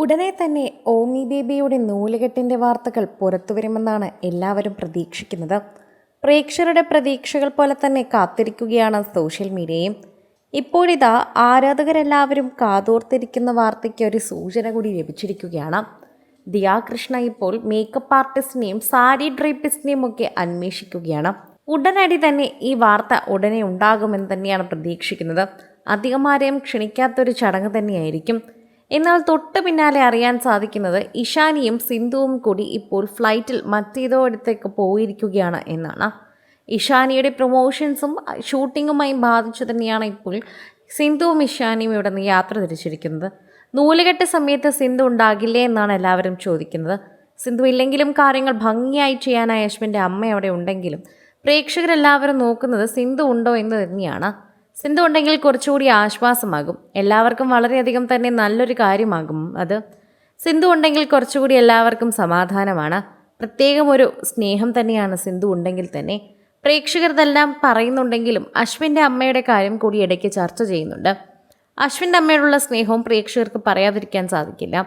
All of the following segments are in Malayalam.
ഉടനെ തന്നെ ഓമി ബേബിയുടെ നൂലുകെട്ടിന്റെ വാർത്തകൾ പുറത്തുവരുമെന്നാണ് എല്ലാവരും പ്രതീക്ഷിക്കുന്നത്. പ്രേക്ഷകരുടെ പ്രതീക്ഷകൾ പോലെ തന്നെ കാത്തിരിക്കുകയാണ് സോഷ്യൽ മീഡിയയും. ഇപ്പോഴിതാ ആരാധകരെല്ലാവരും കാതോർത്തിരിക്കുന്ന വാർത്തയ്ക്ക് ഒരു സൂചന കൂടി ലഭിച്ചിരിക്കുകയാണ്. ദിയാ കൃഷ്ണ ഇപ്പോൾ മേക്കപ്പ് ആർട്ടിസ്റ്റിനെയും സാരി ഡ്രൈപ്പിസ്റ്റിനെയും ഒക്കെ അന്വേഷിക്കുകയാണ്. ഉടനടി തന്നെ ഈ വാർത്ത ഉടനെ ഉണ്ടാകുമെന്ന് തന്നെയാണ് പ്രതീക്ഷിക്കുന്നത്. അധികമാരെയും ക്ഷണിക്കാത്തൊരു ചടങ്ങ് തന്നെയായിരിക്കും. എന്നാൽ തൊട്ട് പിന്നാലെ അറിയാൻ സാധിക്കുന്നത് ഇഷാനിയും സിന്ധുവും കൂടി ഇപ്പോൾ ഫ്ലൈറ്റിൽ മറ്റേതോ അടുത്തേക്ക് പോയിരിക്കുകയാണ് എന്നാണ്. ഇഷാനിയുടെ പ്രൊമോഷൻസും ഷൂട്ടിങ്ങുമായി ബാധിച്ചു തന്നെയാണ് ഇപ്പോൾ സിന്ധുവും ഇഷാനിയും ഇവിടെ നിന്ന് യാത്ര തിരിച്ചിരിക്കുന്നത്. നൂലുകെട്ട് സമയത്ത് സിന്ധു ഉണ്ടാകില്ലേ എന്നാണ് എല്ലാവരും ചോദിക്കുന്നത്. സിന്ധു ഇല്ലെങ്കിലും കാര്യങ്ങൾ ഭംഗിയായി ചെയ്യാനായി അശ്വിന്റെ അമ്മ അവിടെ ഉണ്ടെങ്കിലും പ്രേക്ഷകരെല്ലാവരും നോക്കുന്നത് സിന്ധു ഉണ്ടോ എന്ന് തന്നെയാണ്. സിന്ധു ഉണ്ടെങ്കിൽ കുറച്ചുകൂടി ആശ്വാസമാകും. എല്ലാവർക്കും വളരെയധികം തന്നെ നല്ലൊരു കാര്യമാകും അത്. സിന്ധു ഉണ്ടെങ്കിൽ കുറച്ചുകൂടി എല്ലാവർക്കും സമാധാനമാണ്. പ്രത്യേകം ഒരു സ്നേഹം തന്നെയാണ് സിന്ധു ഉണ്ടെങ്കിൽ തന്നെ. പ്രേക്ഷകർ ഇതെല്ലാം പറയുന്നുണ്ടെങ്കിലും അശ്വിന്റെ അമ്മയുടെ കാര്യം കൂടി ഇടയ്ക്ക് ചർച്ച ചെയ്യുന്നുണ്ട്. അശ്വിന്റെ അമ്മയോടുള്ള സ്നേഹവും പ്രേക്ഷകർക്ക് പറയാതിരിക്കാൻ സാധിക്കില്ല.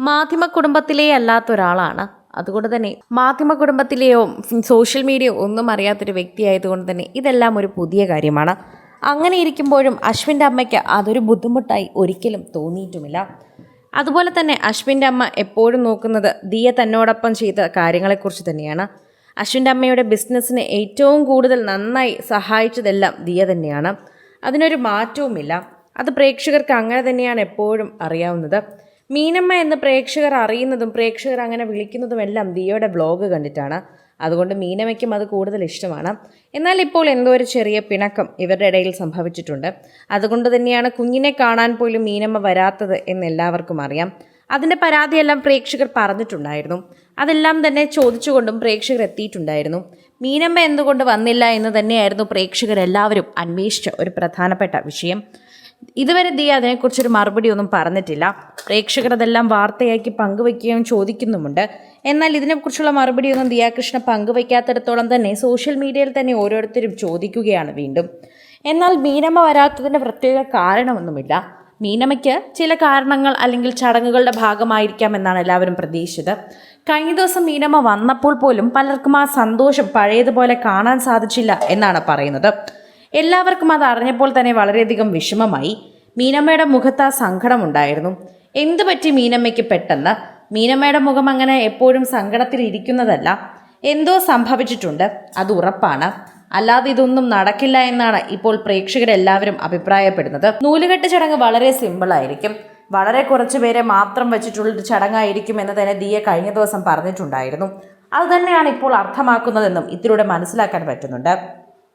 മാധ്യമ കുടുംബത്തിലേ അല്ലാത്ത ഒരാളാണ്. അതുകൊണ്ട് തന്നെ മാധ്യമ കുടുംബത്തിലെയോ സോഷ്യൽ മീഡിയ ഒന്നും അറിയാത്തൊരു വ്യക്തിയായതുകൊണ്ട് തന്നെ ഇതെല്ലാം ഒരു പുതിയ കാര്യമാണ്. അങ്ങനെ ഇരിക്കുമ്പോഴും അശ്വിന്റെ അമ്മയ്ക്ക് അതൊരു ബുദ്ധിമുട്ടായി ഒരിക്കലും തോന്നിയിട്ടുമില്ല. അതുപോലെ തന്നെ അശ്വിന്റെ അമ്മ എപ്പോഴും നോക്കുന്നത് ദിയ തന്നോടൊപ്പം ചെയ്ത കാര്യങ്ങളെക്കുറിച്ച് തന്നെയാണ്. അശ്വിന്റെ അമ്മയുടെ ബിസിനസ്സിനെ ഏറ്റവും കൂടുതൽ നന്നായി സഹായിച്ചതെല്ലാം ദിയ തന്നെയാണ്. അതിനൊരു മാറ്റവുമില്ല. അത് പ്രേക്ഷകർക്ക് അങ്ങനെ തന്നെയാണ് എപ്പോഴും അറിയാവുന്നത്. മീനമ്മ എന്ന് പ്രേക്ഷകർ അറിയുന്നതും പ്രേക്ഷകർ അങ്ങനെ വിളിക്കുന്നതുമെല്ലാം ദിയയുടെ ബ്ലോഗ് കണ്ടിട്ടാണ്. അതുകൊണ്ട് മീനമയ്ക്കും അത് കൂടുതൽ ഇഷ്ടമാണ്. എന്നാൽ ഇപ്പോൾ എന്തോ ഒരു ചെറിയ പിണക്കം ഇവരുടെ ഇടയിൽ സംഭവിച്ചിട്ടുണ്ട്. അതുകൊണ്ട് തന്നെയാണ് കുഞ്ഞിനെ കാണാൻ പോലും മീനമ്മ വരാത്തത് എന്ന് എല്ലാവർക്കും അറിയാം. അതിന്റെ പരാതിയെല്ലാം പ്രേക്ഷകർ പറഞ്ഞിട്ടുണ്ടായിരുന്നു. അതെല്ലാം തന്നെ ചോദിച്ചുകൊണ്ടും പ്രേക്ഷകർ എത്തിയിട്ടുണ്ടായിരുന്നു. മീനമ്മ എന്തുകൊണ്ട് വന്നില്ല എന്ന് തന്നെയായിരുന്നു പ്രേക്ഷകരെല്ലാവരും അന്വേഷിച്ച ഒരു പ്രധാനപ്പെട്ട വിഷയം. ഇതുവരെ ദിയ അതിനെക്കുറിച്ചൊരു മറുപടി ഒന്നും പറഞ്ഞിട്ടില്ല. പ്രേക്ഷകർ അതെല്ലാം വാർത്തയാക്കി പങ്കുവയ്ക്കുകയും ചോദിക്കുന്നുമുണ്ട്. എന്നാൽ ഇതിനെക്കുറിച്ചുള്ള മറുപടി മറുപടിയൊന്നും ദിയാകൃഷ്ണ പങ്കുവയ്ക്കാത്തിടത്തോളം തന്നെ സോഷ്യൽ മീഡിയയിൽ തന്നെ ഓരോരുത്തരും ചോദിക്കുകയാണ് വീണ്ടും. എന്നാൽ മീനമ്മ വരാത്തതിന്റെ പ്രത്യേക കാരണമൊന്നുമില്ല. മീനമ്മയ്ക്ക് ചില കാരണങ്ങൾ അല്ലെങ്കിൽ ചടങ്ങുകളുടെ ഭാഗമായിരിക്കാം എന്നാണ് എല്ലാവരും പ്രതീക്ഷിച്ചത്. കഴിഞ്ഞ ദിവസം മീനമ്മ വന്നപ്പോൾ പോലും പലർക്കും ആ സന്തോഷം പഴയതുപോലെ കാണാൻ സാധിച്ചില്ല എന്നാണ് പറയുന്നത്. എല്ലാവർക്കും അത് അറിഞ്ഞപ്പോൾ തന്നെ വളരെയധികം വിഷമമായി. മീനമ്മയുടെ മുഖത്ത് ആ സങ്കടമുണ്ടായിരുന്നു എന്തു പറ്റി മീനമ്മയ്ക്ക് പെട്ടെന്ന്? മീനമ്മയുടെ മുഖം അങ്ങനെ എപ്പോഴും സങ്കടത്തിൽ ഇരിക്കുന്നതല്ല. എന്തോ സംഭവിച്ചിട്ടുണ്ട്. അത് ഉറപ്പാണ്. അല്ലാതെ ഇതൊന്നും നടക്കില്ല എന്നാണ് ഇപ്പോൾ പ്രേക്ഷകരെല്ലാവരും അഭിപ്രായപ്പെടുന്നത്. നൂലുകെട്ട് ചടങ്ങ് വളരെ സിമ്പിളായിരിക്കും വളരെ കുറച്ച് പേരെ മാത്രം വെച്ചിട്ടുള്ളൊരു ചടങ്ങായിരിക്കും എന്ന് തന്നെ ദിയ കഴിഞ്ഞ ദിവസം പറഞ്ഞിട്ടുണ്ടായിരുന്നു. അത് തന്നെയാണ് ഇപ്പോൾ അർത്ഥമാക്കുന്നതെന്നും ഇതിലൂടെ മനസ്സിലാക്കാൻ പറ്റുന്നുണ്ട്.